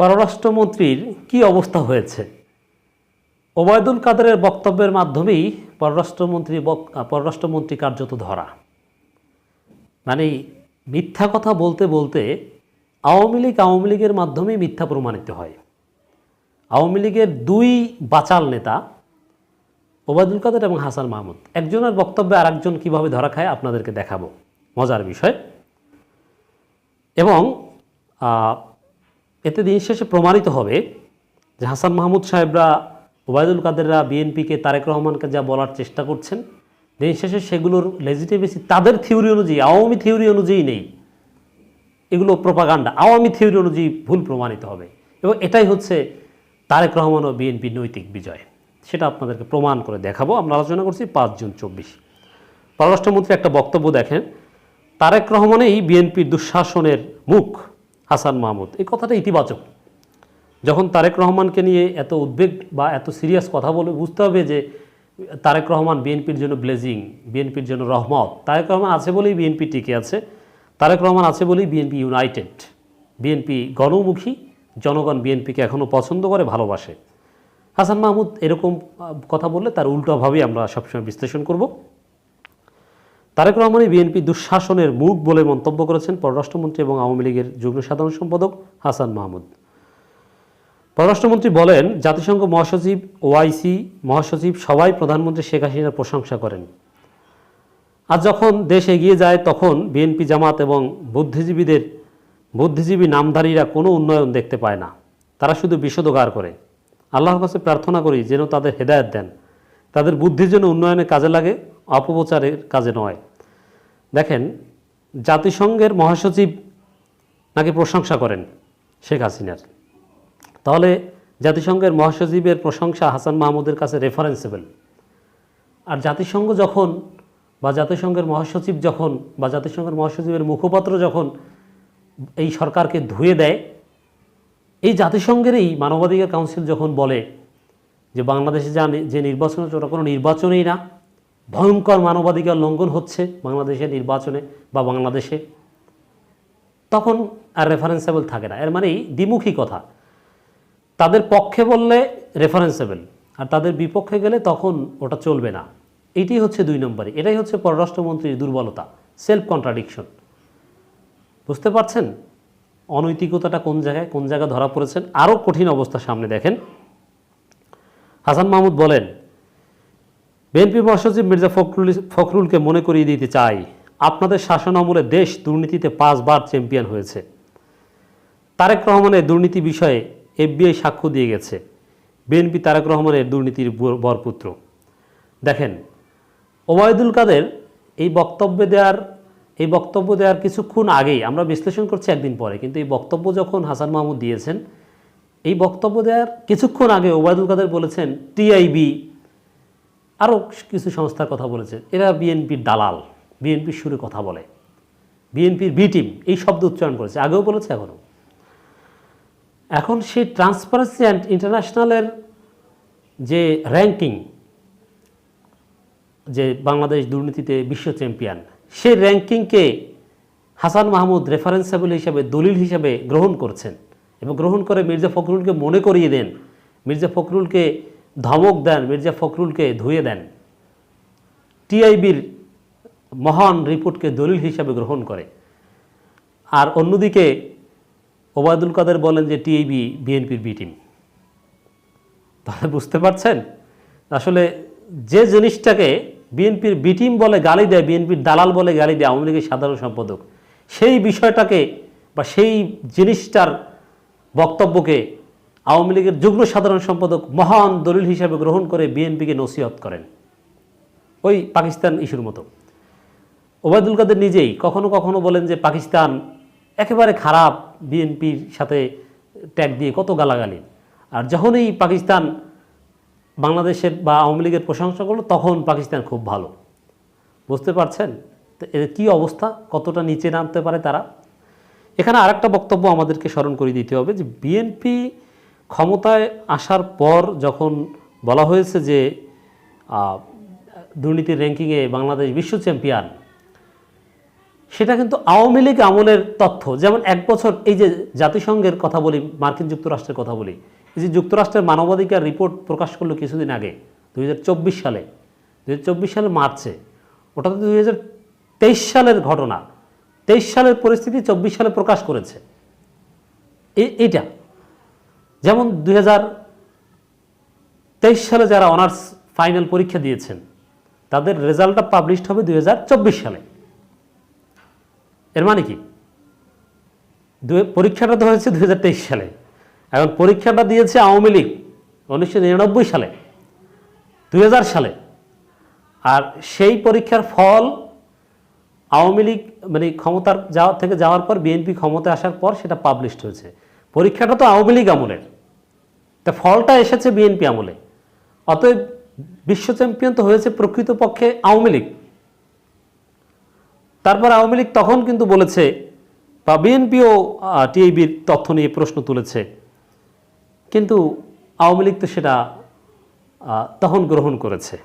পররাষ্ট্রমন্ত্রীর কি অবস্থা হয়েছে? ওবায়দুল কাদেরের বক্তব্যের মাধ্যমেই পররাষ্ট্রমন্ত্রী পররাষ্ট্রমন্ত্রী কার্যত ধরা। মানে মিথ্যা কথা বলতে বলতে আওয়ামী লীগ আওয়ামী লীগের মাধ্যমেই মিথ্যা প্রমাণিত হয়। আওয়ামী লীগের দুই বাচাল নেতা, ওবায়দুল কাদের এবং হাসান মাহমুদ। একজনের বক্তব্যে আরেকজন কীভাবে ধরা খায় আপনাদেরকে দেখাবো। মজার বিষয়। এবং এতে দিন শেষে প্রমাণিত হবে যে হাসান মাহমুদ সাহেবরা, ওবায়দুল কাদেররা, বিএনপিকে তারেক রহমানকে যা বলার চেষ্টা করছেন, দিন শেষে সেগুলোর লেজিটিমেসি তাদের থিওরি অনুযায়ী, আওয়ামী থিওরি অনুযায়ী নেই। এগুলো প্রপাগান্ডা আওয়ামী থিওরি অনুযায়ী ভুল প্রমাণিত হবে। এবং এটাই হচ্ছে তারেক রহমান ও বিএনপির নৈতিক বিজয়। সেটা আপনাদেরকে প্রমাণ করে দেখাবো। আমরা আলোচনা করছি পাঁচ জুন চব্বিশ। পররাষ্ট্রমন্ত্রী একটা বক্তব্য দেখেন, তারেক রহমানেই বিএনপির দুঃশাসনের মুখ। হাসান মাহমুদ। এই কথাটা ইতিবাচক। যখন তারেক রহমানকে নিয়ে এত উদ্বেগ বা এত সিরিয়াস কথা বলে বুঝতে হবে যে তারেক রহমান বিএনপির জন্য ব্লেজিং, বিএনপির জন্য রহমত, তারেক রহমান আছে বলেই বিএনপি টিকে আছে, তারেক রহমান আছে বলেই বিএনপি ইউনাইটেড। বিএনপি গণমুখী, জনগণ বিএনপিকে এখনও পছন্দ করে, ভালোবাসে। হাসান মাহমুদ এরকম কথা বললে তার উল্টোভাবেই আমরা সবসময় বিশ্লেষণ করব। তারেক রহমানই বিএনপি দুঃশাসনের মুখ বলে মন্তব্য করেছেন পররাষ্ট্রমন্ত্রী এবং আওয়ামী লীগের যুগ্ম সাধারণ সম্পাদক হাসান মাহমুদ। পররাষ্ট্রমন্ত্রী বলেন, জাতিসংঘ মহাসচিব ওআইসি মহাসচিব সবাই প্রধানমন্ত্রী শেখ হাসিনার প্রশংসা করেন। আর যখন দেশ এগিয়ে যায়, তখন বিএনপি জামাত এবং বুদ্ধিজীবীদের, বুদ্ধিজীবী নামধারীরা কোনো উন্নয়ন দেখতে পায় না। তারা শুধু বিষোদগার করে। আল্লাহর কাছে প্রার্থনা করি যেন তাদের হেদায়ত দেন। তাদের বুদ্ধির জন্য উন্নয়নে কাজে লাগে। অপপ্রচারের কাজে নয়। দেখেন, জাতিসংঘের মহাসচিব নাকি প্রশংসা করেন শেখ হাসিনার। তাহলে জাতিসংঘের মহাসচিবের প্রশংসা হাসান মাহমুদের কাছে রেফারেন্সেবল আর জাতিসংঘ যখন বা জাতিসংঘের মহাসচিব যখন বা জাতিসংঘের মহাসচিবের মুখপাত্র যখন এই সরকারকে ধুয়ে দেয়, এই জাতিসংঘেরই মানবাধিকার কাউন্সিল যখন বলে যে বাংলাদেশে যা যে নির্বাচন ওটা কোনো নির্বাচনেই না ভয়ঙ্কর মানবাধিকার লঙ্ঘন হচ্ছে বাংলাদেশের নির্বাচনে বা বাংলাদেশে। তখন আর রেফারেন্সেবল থাকে না। এর মানেই দ্বিমুখী কথা। তাদের পক্ষে বললে রেফারেন্সেবল আর তাদের বিপক্ষে গেলে তখন ওটা চলবে না। এটি হচ্ছে দুই নম্বরে এটাই হচ্ছে পররাষ্ট্রমন্ত্রীর দুর্বলতা সেলফ কন্ট্রাডিকশন বুঝতে পারছেন? অনৈতিকতাটা কোন জায়গায় কোন জায়গায় ধরা পড়েছেন? আরও কঠিন অবস্থা সামনে দেখেন। হাসান মাহমুদ বলেন বিএনপি মহাসচিব মির্জা ফখরুল ফখরুলকে মনে করিয়ে দিতে চাই। আপনাদের শাসন আমলে দেশ দুর্নীতিতে পাঁচবার চ্যাম্পিয়ন হয়েছে। তারেক রহমানের দুর্নীতি বিষয়ে এফবিআই সাক্ষ্য দিয়ে গেছে। বিএনপি তারেক রহমানের দুর্নীতির বর- বরপুত্র। দেখেন, ওবায়দুল কাদের এই বক্তব্য দেওয়ার এই বক্তব্য দেওয়ার কিছুক্ষণ আগেই, আমরা বিশ্লেষণ করছি একদিন পরে, কিন্তু এই বক্তব্য যখন হাসান মাহমুদ দিয়েছেন, এই বক্তব্য দেওয়ার কিছুক্ষণ আগে ওবায়দুল কাদের বলেছেন, টিআইবি আরও কিছু সংস্থার কথা বলেছে। এরা বিএনপির দালাল, বিএনপির সুরে কথা বলে। বিএনপির বি টিম এই শব্দ উচ্চারণ করেছে, আগেও বলেছে, এখনও। এখন সেই ট্রান্সপারেন্সি অ্যান্ড ইন্টারন্যাশনালের যে র্যাঙ্কিং যে বাংলাদেশ দুর্নীতিতে বিশ্ব চ্যাম্পিয়ন সেই র্যাঙ্কিংকে হাসান মাহমুদ রেফারেন্সেবল হিসাবে, দলিল হিসাবে গ্রহণ করছেন। এবং গ্রহণ করে মির্জা ফখরুলকে মনে করিয়ে দেন। মির্জা ফখরুলকে ধমক দেন মির্জা ফখরুলকে ধুয়ে দেন। টিআইবির মহান রিপোর্টকে দলিল হিসাবে গ্রহণ করে। আর অন্যদিকে ওবায়দুল কাদের বলেন যে টিআইবি, বিএনপির বি টিম। তাহলে বুঝতে পারছেন? আসলে যে জিনিসটাকে বিএনপির বি টিম বলে গালি দেয়, বিএনপির দালাল বলে গালি দেয় আওয়ামী লীগের সাধারণ সম্পাদক, সেই বিষয়টাকে বা সেই জিনিসটার বক্তব্যকে আওয়ামী লীগের যুগ্ম সাধারণ সম্পাদক মহান দলিল হিসাবে গ্রহণ করে বিএনপিকে নসিহত করেন। ওই পাকিস্তান ইস্যুর মতো। ওবায়দুল কাদের নিজেই কখনো কখনো বলেন যে পাকিস্তান একেবারে খারাপ বিএনপির সাথে ট্যাগ দিয়ে কত গালাগালি। আর যখনই পাকিস্তান বাংলাদেশের বা আওয়ামী লীগের প্রশংসা করল, তখন পাকিস্তান খুব ভালো। বুঝতে পারছেন? তো এর কী অবস্থা? কতটা নিচে নামতে পারে তারা? এখানে আরেকটা বক্তব্য আমাদেরকে স্মরণ করে দিতে হবে যে বিএনপি ক্ষমতায় আসার পর যখন বলা হয়েছে যে দুর্নীতির র্যাঙ্কিংয়ে বাংলাদেশ বিশ্ব চ্যাম্পিয়ন, সেটা কিন্তু আওয়ামী লীগ আমলের তথ্য। যেমন এক বছর এই যে জাতিসংঘের কথা বলি, মার্কিন যুক্তরাষ্ট্রের কথা বলি, এই যে যুক্তরাষ্ট্রের মানবাধিকার রিপোর্ট প্রকাশ করল কিছুদিন আগে দু হাজার চব্বিশ সালে দু হাজার চব্বিশ সালে মার্চে ওটা তো দুই হাজার তেইশ সালের ঘটনা, তেইশ সালের পরিস্থিতি চব্বিশ সালে প্রকাশ করেছে। এ- এইটা। যেমন দুই সালে যারা অনার্স ফাইনাল পরীক্ষা দিয়েছেন, তাদের রেজাল্টটা পাবলিশড হবে দুই হাজার চব্বিশ সালে। এর মানে কি? পরীক্ষাটা তো হয়েছে দুই হাজার তেইশ সালে। এখন পরীক্ষাটা দিয়েছে আওয়ামী লীগ উনিশশো নিরানব্বই সালে, দুই হাজার সালে। আর সেই পরীক্ষার ফল আওয়ামী লীগ মানে ক্ষমতার যাওয়া থেকে যাওয়ার পর, বিএনপি ক্ষমতায় আসার পর সেটা পাবলিশড হয়েছে। পরীক্ষাটা তো আওয়ামী লীগ আমলের। তা ফলটা এসেছে বিএনপি আমলে। অতএব বিশ্ব চ্যাম্পিয়ন তো হয়েছে প্রকৃতপক্ষে আওয়ামী লীগ। তারপর আওয়ামী লীগ তখন কিন্তু বলেছে বা বিএনপিও টিআইবির তথ্য নিয়ে প্রশ্ন তুলেছে। কিন্তু আওয়ামী লীগ তো সেটা তখন গ্রহণ করেছে।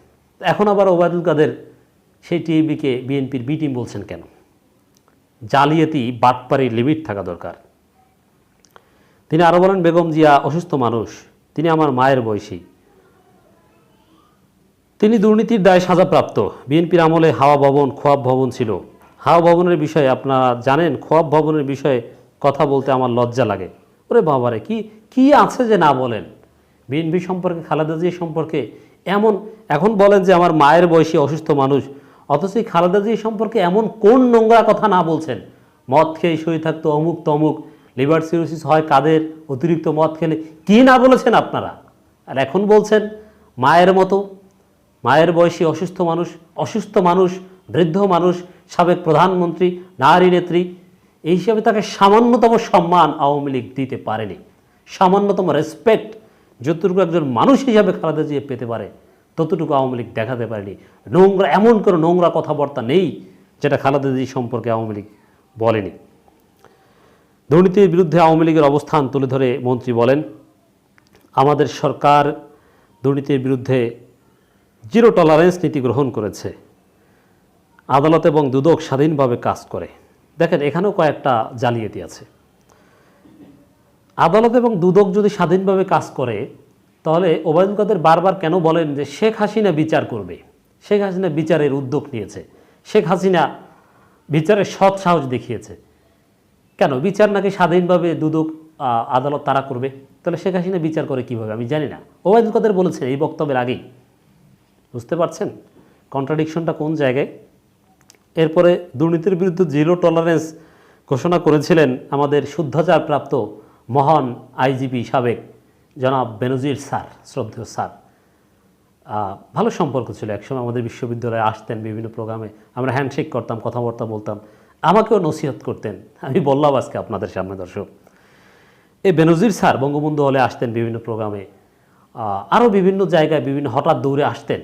এখন আবার ওবায়দুল কাদের সেই টিআইবিকে, বিএনপির বি টিম বলছেন কেন? জালিয়াতি, বাটপাড়ির লিমিট থাকা দরকার। তিনি আরও বলেন, বেগম জিয়া অসুস্থ মানুষ, তিনি আমার মায়ের বয়সী। তিনি দুর্নীতির দায় সাজাপ্রাপ্ত। বিএনপির আমলে হাওয়া ভবন, খোয়াব ভবন ছিল। হাওয়া ভবনের বিষয়ে আপনারা জানেন, খোয়াব ভবনের বিষয়ে কথা বলতে আমার লজ্জা লাগে। ওরে বাবারে, কি কি আছে যে না বলেন? বিএনপি সম্পর্কে, খালেদা জিয়া সম্পর্কে এমন, এখন বলেন যে আমার মায়ের বয়সী অসুস্থ মানুষ, অথচ খালেদা জিয়া সম্পর্কে এমন কোন নোংরা কথা না বলছেন? মদ খেয়ে শুয়ে থাকতো অমুক তমুক লিভার সিরোসিস হয় কাদের? অতিরিক্ত মদ খেলে কি না বলেছেন আপনারা? আর এখন বলছেন, মায়ের মতো, মায়ের বয়সী অসুস্থ মানুষ অসুস্থ মানুষ, বৃদ্ধ মানুষ, সাবেক প্রধানমন্ত্রী, নারী নেত্রী, এই হিসাবে তাকে সামান্যতম সম্মান আওয়ামী লীগ দিতে পারেনি। সামান্যতম রেসপেক্ট যতটুকু একজন মানুষ হিসাবে খালেদা জিয়া পেতে পারে, ততটুকু আওয়ামী লীগ দেখাতে পারেনি। নোংরা, এমন কোনো নোংরা কথাবার্তা নেই যেটা খালেদা জি সম্পর্কে আওয়ামী লীগ বলেনি। দুর্নীতির বিরুদ্ধে আওয়ামী লীগের অবস্থান তুলে ধরে মন্ত্রী বলেন, আমাদের সরকার দুর্নীতির বিরুদ্ধে জিরো টলারেন্স নীতি গ্রহণ করেছে। আদালত এবং দুদক স্বাধীনভাবে কাজ করে। দেখেন, এখানেও কয়েকটা জালিয়াতি আছে। আদালত এবং দুদক যদি স্বাধীনভাবে কাজ করে, তাহলে ওবায়দুল কাদের বারবার কেন বলেন যে শেখ হাসিনা বিচার করবে? শেখ হাসিনা বিচারের উদ্যোগ নিয়েছে। শেখ হাসিনা বিচারের সৎ সাহস দেখিয়েছে। কেন? বিচার নাকি স্বাধীনভাবে দুদক আদালত তারা করবে? তাহলে শেখ হাসিনা বিচার করে কীভাবে? আমি জানি না। ওবায়দুল কাদের বলেছেন এই বক্তব্যের আগেই। বুঝতে পারছেন? কন্ট্রাডিকশনটা কোন জায়গায়? এরপরে দুর্নীতির বিরুদ্ধে জিরো টলারেন্স ঘোষণা করেছিলেন আমাদের শুদ্ধাচারপ্রাপ্ত মহান আইজিপি সাবেক জনাব বেনজির স্যার, শ্রদ্ধেয় স্যার। ভালো সম্পর্ক ছিল। একসময় আমাদের বিশ্ববিদ্যালয়ে আসতেন বিভিন্ন প্রোগ্রামে। আমরা হ্যান্ডশেক করতাম, কথাবার্তা বলতাম। আমাকেও নসিহত করতেন। আমি বললাম আজকে আপনাদের সামনে, দর্শক। এই বেনজির স্যার বঙ্গবন্ধু হলে আসতেন বিভিন্ন প্রোগ্রামে। আরও বিভিন্ন জায়গায় বিভিন্ন হঠাৎ দৌড়ে আসতেন।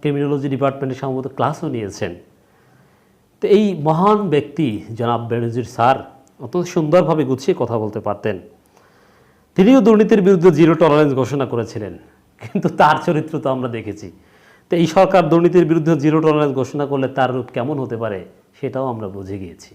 ক্রিমিনোলজি ডিপার্টমেন্টে সম্ভবত ক্লাসও নিয়েছেন। তো এই মহান ব্যক্তি জনাব বেনজির স্যার অত্যন্ত সুন্দরভাবে গুছিয়ে কথা বলতে পারতেন। তিনিও দুর্নীতির বিরুদ্ধে জিরো টলারেন্স ঘোষণা করেছিলেন। কিন্তু তার চরিত্র তো আমরা দেখেছি। তো এই সরকার দুর্নীতির বিরুদ্ধে জিরো টলারেন্স ঘোষণা করলে তার রূপ কেমন হতে পারে? সেটাও আমরা বুঝে গিয়েছি।